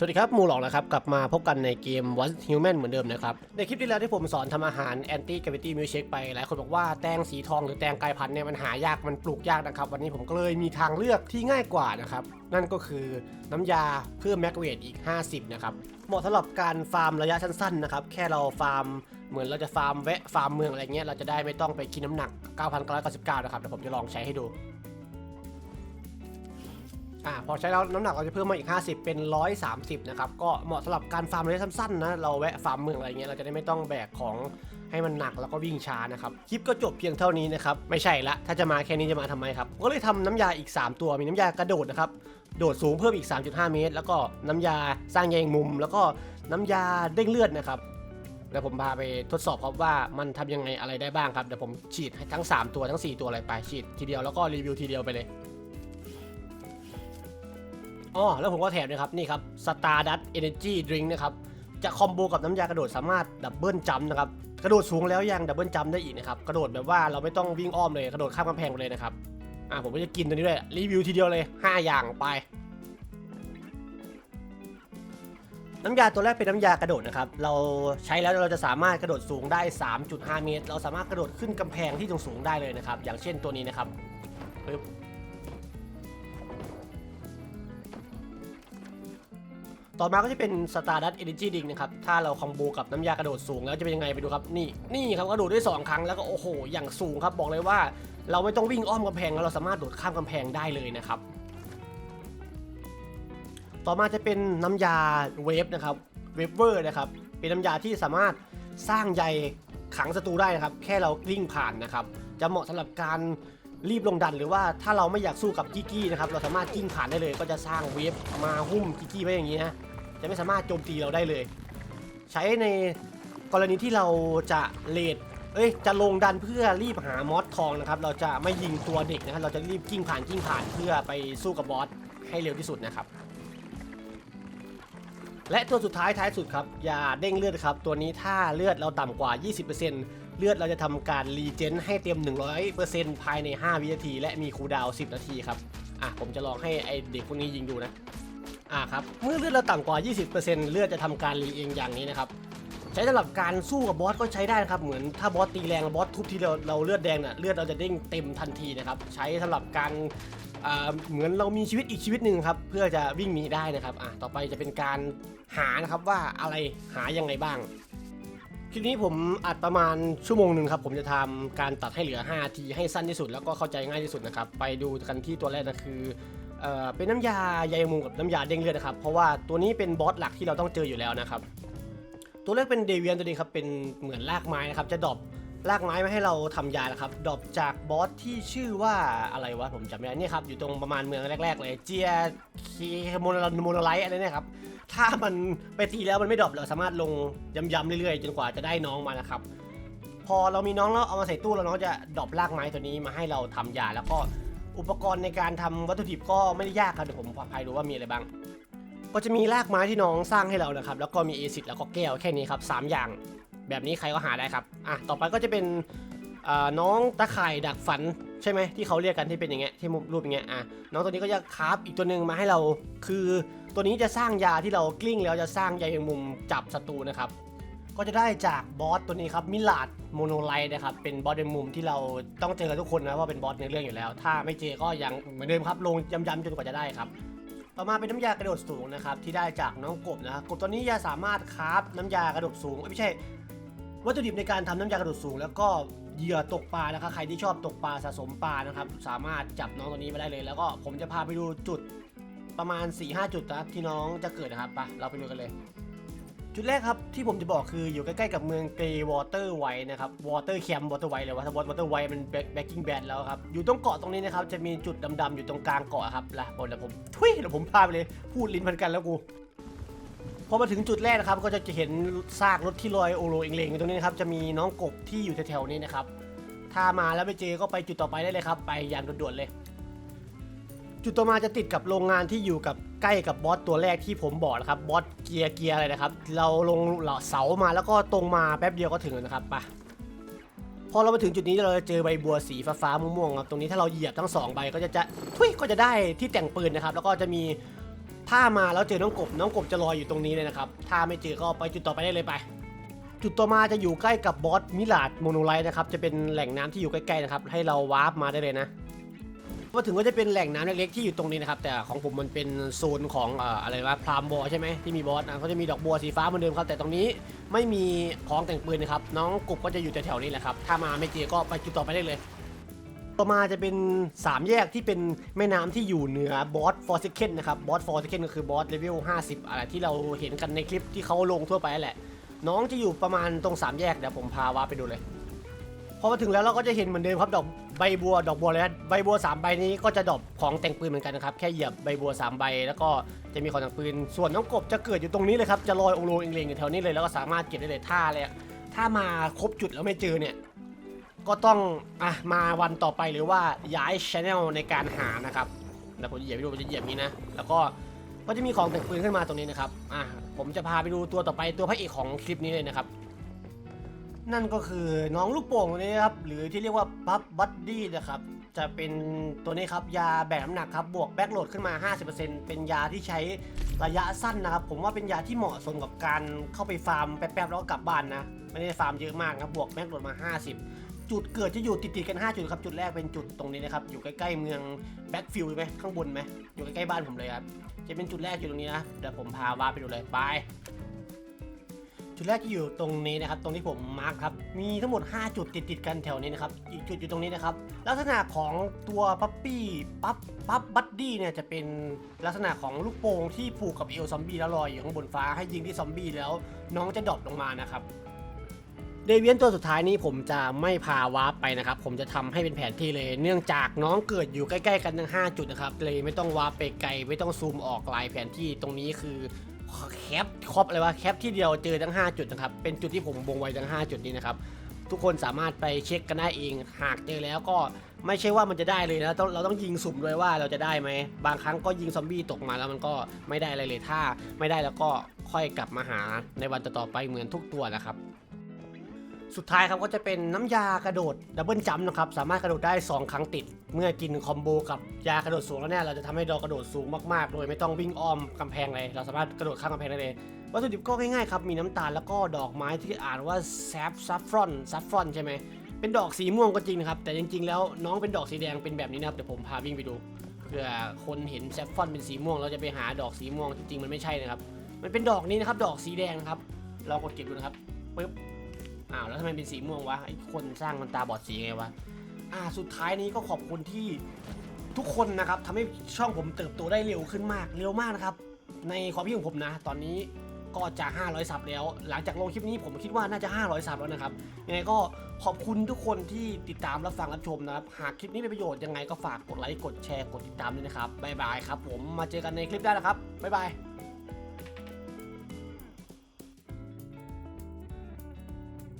สวัสดีครับมูหลอกนะครับ กลับมาพบกันในเกม One Human เหมือนเดิมนะครับ ในคลิปที่แล้วที่ผมสอนทำอาหาร Anti Gravity Milkshake ไป หลายคนบอกว่าแตงสีทองหรือแตงกายพันธุ์เนี่ยมันหายากมันปลูกยากนะครับ วันนี้ผมก็เลยมีทางเลือกที่ง่ายกว่านะครับ นั่นก็คือน้ำยาเพิ่มแมกเวทอีก 50 นะครับ เหมาะสำหรับการฟาร์มระยะสั้นๆนะครับ แค่เราฟาร์มเหมือนเราจะฟาร์มแวะฟาร์มเมืองอะไรเงี้ยเราจะได้ไม่ต้องไปกินน้ำหนัก 9,999 นะครับเดี๋ยวผมจะลองใช้ให้ดู อ่าพอใช้แล้วน้ำหนักเราจะเพิ่มมาอีก 50 เป็น 130 นะครับ ก็เหมาะสำหรับการฟาร์มระยะสั้นๆนะ เราแวะฟาร์มเมืองอะไรเงี้ย เราจะได้ไม่ต้องแบกของให้มันหนักแล้วก็วิ่งช้านะครับ คลิปก็จบเพียงเท่านี้นะครับ ไม่ใช่ละ ถ้าจะมาแค่นี้จะมาทำไมครับ ก็เลยทำน้ำยาอีก 3 ตัว มีน้ำยากระโดดนะครับ โดดสูงเพิ่มอีก 3.5 เมตร แล้วก็น้ำยาสร้างแยงมุม แล้วก็น้ำยาเด้งเลือดนะครับแล้วผมพาไปทดสอบครับว่ามันทำยังไงอะไรได้บ้างครับ เดี๋ยวผมฉีดให้ทั้ง 3 ตัวทั้ง 4 ตัวอะไรไปฉีดทีเดียวแล้วก็รีวิวทีเดียวไปเลย อ๋อแล้วผมก็แถมนะครับนี่ครับ Stardust Energy Drink นะครับจะคอมโบกับน้ำยากระโดดสามารถดับเบิลจัมนะครับกระโดดสูงแล้วยังดับเบิลจัมได้อีกนะครับกระโดดแบบว่าเราไม่ต้องวิ่งอ้อมเลยกระโดดข้ามกำแพงเลยนะครับอ่าผมก็จะกินตัวนี้ด้วยรีวิวทีเดียวเลย 5 อย่างไป น้ำยาตัวแรกเป็นน้ำยากระโดดนะครับเราใช้แล้วเราจะสามารถกระโดดสูงได้ 3.5 เมตร เราสามารถกระโดดขึ้นกำแพงที่สูงได้เลยนะครับอย่างเช่นตัวนี้นะครับปึ๊บ ต่อมาก็จะเป็น Stardust Energy Drink นะครับ ถ้าเราคอมโบกับน้ำยากระโดดสูงแล้วจะเป็นยังไงไปดูครับ นี่ นี่ครับกระโดดได้ 2 ครั้งแล้วก็โอ้โห อย่างสูงครับ บอกเลยว่าเราไม่ต้องวิ่งอ้อมกำแพงแล้วเราสามารถโดดข้ามกำแพงได้เลยนะครับ ต่อมาจะเป็นน้ำยาเวฟนะครับ เวฟเวอร์นะครับ เป็นน้ำยาที่สามารถสร้างใยขังศัตรูได้นะครับ แค่เรากลิ้งผ่านนะครับ จะเหมาะสำหรับการรีบลงดันหรือว่าถ้าเราไม่อยากสู้กับกิกกี้นะครับ เราสามารถกิ้งผ่านได้เลย ก็จะสร้างเวฟมาหุ้มกิกี้ไว้อย่างนี้นะ จะไม่สามารถโจมตีเราได้เลย ใช้ในกรณีที่เราจะเลดเอ้ยจะลงดันเพื่อรีบหามอสทองนะครับ เราจะไม่ยิงตัวเด็กนะครับเราจะรีบกิ้งผ่านกิ้งผ่านเพื่อไปสู้กับบอสให้เร็วที่สุดนะครับ และตัวสุดท้ายท้ายสุดครับยาเด้งเลือดครับ ตัวนี้ถ้าเลือดเราต่ำกว่า 20%เลือดเราจะทำการรีเจนให้เต็ม 100%ภายใน 5 วินาที และมีคูลดาวน์10 นาทีครับ อะ ผมจะลองให้ไอเด็กพวกนี้ยิงดูนะ อะครับ เมื่อเลือดเราต่ำกว่า 20%เลือดจะทำการรีเองอย่างนี้นะครับ ใช้สำหรับการสู้กับบอสก็ใช้ได้นะครับ เหมือนถ้าบอสตีแรงบอสทุบทีเราเราเลือดแดงน่ะเลือดเราจะเด้งเต็มทันทีนะครับ ใช้สำหรับการอ่าเหมือนเรามีชีวิตอีกชีวิตหนึ่งครับ เพื่อจะวิ่งหนีได้นะครับอะต่อไปจะเป็นการหานะครับว่าอะไรหายังไงบ้าง คลิปนี้ผมอัดประมาณชั่วโมงหนึ่งครับ ผมจะทำการตัดให้เหลือ5ทีให้สั้นที่สุด แล้วก็เข้าใจง่ายที่สุดนะครับ ไปดูกันที่ตัวแรกนะคือ เอ่อเป็นน้ำยาใยมุมกับน้ำยาเด้งเลือดนะครับ เพราะว่าตัวนี้เป็นบอสหลักที่เราต้องเจออยู่แล้วนะครับ ตัวแรกเป็นเดเวียนตัวนี้ครับเป็นเหมือนรากไม้นะครับ จะดรอปรากไม้มาให้เราทำยานะครับดรอปจากบอสที่ชื่อว่าอะไรวะผมจำไม่ได้นี่ครับอยู่ตรงประมาณเมืองแรก ๆ เลยเจียคีโมโนโมโนไลท์อะไรเนี่ยครับถ้ามันไปตีแล้วมันไม่ดรอปเราสามารถลงย้ำๆเรื่อยๆ จนกว่าจะได้น้องมานะครับพอเรามีน้องแล้วเอามาใส่ตู้แล้วน้องจะดรอปรากไม้ตัวนี้มาให้เราทำยาแล้วก็ อุปกรณ์ในการทำวัตถุดิบก็ไม่ได้ยากครับเดี๋ยวผมพายดูว่ามีอะไรบ้าง ก็จะมีรากไม้ที่น้องสร้างให้เรานะครับ แล้วก็มีเอซิดแล้วก็แก้วแค่นี้ครับสามอย่าง แบบนี้ใครก็หาได้ครับอะต่อไปก็จะเป็นน้องตะข่ายดักฝันใช่ไหมที่เขาเรียกกันที่เป็นอย่างเงี้ยที่รูปอย่างเงี้ยอะน้องตัวนี้ก็จะคราฟอีกตัวหนึ่งมาให้เรา คือตัวนี้จะสร้างยาที่เรากลิ้งแล้วจะสร้างใยแมงมุมจับศัตรูนะครับ ก็จะได้จากบอสตัวนี้ครับมิลาดโมโนไลท์นะครับเป็นบอสในมุมที่เราต้องเจอทุกคนนะว่าเป็นบอสในเรื่องอยู่แล้ว ถ้าไม่เจอก็ยังเหมือนเดิมครับลงย้ำๆจนกว่าจะได้ครับต่อมาเป็นน้ำยากระโดดสูงนะครับที่ได้จากน้องกบนะครับกบตัวนี้จะสามารถคราฟน้ำยากระโดดสูงไม่ใช่ วัตถุดิบในการทำน้ำยากระโดดสูง แล้วก็เหยื่อตกปลานะครับใครที่ชอบตกปลาสะสมปลานะครับสามารถจับน้องตัวนี้มาได้เลย แล้วก็ผมจะพาไปดูจุดประมาณ4-5จุดนะครับที่น้องจะเกิดนะครับไปเราไปดูกันเลย จุดแรกครับที่ผมจะบอกคืออยู่ใกล้ๆกับเมืองเกรวอเตอร์ไวนะครับวอเตอร์แคมป์วอเตอร์ไวเลยว่าถ้าวอเตอร์ไวมันแบ็กกิ้งแบนแล้วครับอยู่ตรงเกาะตรงนี้นะครับจะมีจุดดำๆอยู่ตรงกลางเกาะครับละผมเดี๋ยวผมทุยเดี๋ยวผมพาไปเลยพูดลิ้นพันกันแล้วกูพอมาถึงจุดแรกนะครับก็จะเห็นซากรถที่ลอยโอโรเองเลงอยู่ตรงนี้นะครับจะมีน้องกบที่อยู่แถวๆนี้นะครับถ้ามาแล้วไม่เจอก็ไปจุดต่อไปได้เลยครับ ไปอย่างด่วนๆเลย จุดต่อมาจะติดกับโรงงานที่อยู่กับใกล้กับบอสตัวแรกที่ผมบอกนะครับบอสเกียร์เกียร์อะไรนะครับ เราลงเหล่าเสามาแล้วก็ตรงมาแป๊บเดียวก็ถึงแล้วนะครับไปพอเรามาถึงจุดนี้เราจะเจอใบบัวสีฟ้าๆม่วงๆครับตรงนี้ถ้าเราเหยียบทั้งสองใบก็จะจะทุยก็จะได้ที่แต่งปืนนะครับ แล้วก็จะมีถ้ามาแล้วเจอน้องกบน้องกบจะรอยอยู่ตรงนี้เลยนะครับถ้าไม่เจอก็ไปจุดต่อไปได้เลยไป จุดต่อมาจะอยู่ใกล้กับบอสมิลาดโมโนไลท์นะครับจะเป็นแหล่งน้ำที่อยู่ใกล้ๆนะครับให้เราวาร์ปมาได้เลยนะ มาถึงก็จะเป็นแหล่งน้ำเล็กๆที่อยู่ตรงนี้นะครับ แต่ของผมมันเป็นโซนของอ่ออะไรวะพรามบอใช่ไหมที่มีบอสนะเขาจะมีดอกบัวสีฟ้าเหมือนเดิมครับ แต่ตรงนี้ไม่มีของแต่งปืนนะครับ น้องกบก็จะอยู่แถวๆนี้แหละครับ ถ้ามาไม่เจอก็ไปจุดต่อไปได้เลย ต่อมาจะเป็น 3 แยกที่เป็นแม่น้ำที่อยู่เหนือบอสฟอร์ซิเคนนะครับบอสฟอร์ซิเคนก็คือบอสเลเวล50 อะไรที่เราเห็นกันในคลิปที่เขาลงทั่วไปแหละ น้องจะอยู่ประมาณตรง 3 แยกเดี๋ยวผมพาวาไปดูเลย พอมาถึงแล้วเราก็จะเห็นเหมือนเดิมครับดอก ใบบัวดอกบัวเลยนะใบบัว3ใบนี้ก็จะดรอปของแต่งปืนเหมือนกันนะครับแค่เหยียบใบบัว3ใบ แล้วก็จะมีของแต่งปืน ส่วนน้องกบจะเกิดอยู่ตรงนี้เลยครับจะลอยองโลงเองเลงอยู่แถวนี้เลยแล้วก็สามารถเก็บได้เลยถ้าเลยถ้ามาครบจุดแล้วไม่เจอเนี่ยก็ต้องอะมาวันต่อไปหรือว่าย้ายช anel ในการหานะครับแล้วผมจะเหยียบไปดูผมจะเหยียบนี้นะแล้วก็ก็จะมีของแต่งปืนขึ้นมาตรงนี้นะครับอะผมจะพาไปดูตัวต่อไปตัวพระเอกของคลิปนี้เลยนะครับ นั่นก็คือน้องลูกโป่งตัวนี้ครับหรือที่เรียกว่าพับบัดดี้นะครับจะเป็นตัวนี้ครับยาแบกน้ำหนักครับบวกแบ็กโหลดขึ้นมา 50%เป็นยาที่ใช้ระยะสั้นนะครับ ผมว่าเป็นยาที่เหมาะสมกับการเข้าไปฟาร์มแป๊บๆแล้วก็กลับบ้านนะไม่ได้ฟาร์มเยอะมากครับบวกแบ็กโหลดมา 50 จุดเกิดจะอยู่ติดๆกัน 5 จุดครับจุดแรกเป็นจุดตรงนี้นะครับอยู่ใกล้ๆเมืองแบ็กฟิลด์ไหมข้างบนไหมอยู่ใกล้ๆบ้านผมเลยครับจะเป็นจุดแรกอยู่ตรงนี้นะเดี๋ยวผมพาวาไปดูเลยไป จุดแรกจะอยู่ตรงนี้นะครับ ตรงที่ผมมาร์คครับ มีทั้งหมด 5 จุดติดติดกันแถวนี้นะครับ อีกจุดอยู่ตรงนี้นะครับ ลักษณะของตัวปั๊ปปี้ปั๊บปั๊บบัดดี้เนี่ยจะเป็นลักษณะของลูกโป่งที่ผูกกับเอวซอมบี้แล้วลอยอยู่ข้างบนฟ้าให้ยิงที่ซอมบี้แล้ว น้องจะดรอปลงมานะครับเดเวียนตัวสุดท้ายนี้ผมจะไม่พาวาร์ปไปนะครับ ผมจะทำให้เป็นแผนที่เลย เนื่องจากน้องเกิดอยู่ใกล้ ๆ กันทั้ง 5 จุดนะครับ เลยไม่ต้องวาร์ปไปไกล ไม่ต้องซูมออกลายแผนที่ตรงนี้คือ แคปครอบอะไรวะแคปที่เดียวเจอทั้ง 5 จุดนะครับ เป็นจุดที่ผมวงไว้ทั้ง 5 จุดนี้นะครับ ทุกคนสามารถไปเช็คกันได้เอง หากเจอแล้วก็ไม่ใช่ว่ามันจะได้เลยนะต้องเราต้องยิงสุ่มด้วยว่าเราจะได้ไหม บางครั้งก็ยิงซอมบี้ตกมาแล้วมันก็ไม่ได้อะไรเลยถ้า ไม่ได้แล้วก็ค่อยกลับมาหาในวันต่อๆไปเหมือนทุกตัวนะครับ สุดท้ายครับก็จะเป็นน้ำยากระโดดดับเบิลจัมป์นะครับสามารถกระโดดได้ 2 ครั้งติด เมื่อกินคอมโบกับยากระโดดสูงแล้วเนี่ยเราจะทำให้เรากระโดดสูงมากๆ โดยไม่ต้องวิ่งอ้อมกำแพงเลย เราสามารถกระโดดข้ามกำแพงได้เลยวัตถุดิบก็ง่ายๆครับมีน้ำตาลแล้วก็ดอกไม้ที่อ่านว่าแซฟซัฟฟรอนซัฟฟรอนใช่ไหมเป็นดอกสีม่วงก็จริงนะครับแต่จริงๆ แล้วน้องเป็นดอกสีแดงเป็นแบบนี้นะครับเดี๋ยวผมพาวิ่งไปดูเผื่อคนเห็นแซฟฟรอนเป็นสีม่วงเราจะไปหาดอกสีม่วงจริงๆมันไม่ใช่นะครับมันเป็นดอกนี้นะครับดอกสีแดงครับลองกดเก็บดูนะครับปึ๊บ อ้าวแล้วทำไมเป็นสีม่วงวะไอ้คนสร้างมันตาบอดสีไงวะอ่าสุดท้ายนี้ก็ขอบคุณที่ทุกคนนะครับทำให้ช่องผมเติบโตได้เร็วขึ้นมากเร็วมากนะครับ ในความคิดของผมนะ ตอนนี้ก็จะ 500 ซับแล้ว หลังจากลงคลิปนี้ผมคิดว่าน่าจะ 500 ซับแล้วนะครับยังไงก็ขอบคุณทุกคนที่ติดตามรับฟังรับชมนะครับ หากคลิปนี้เป็นประโยชน์ยังไงก็ฝากกดไลค์กดแชร์กดติดตามด้วยนะครับบ๊ายบายครับผมมาเจอกันในคลิปได้นะครับบ๊ายบาย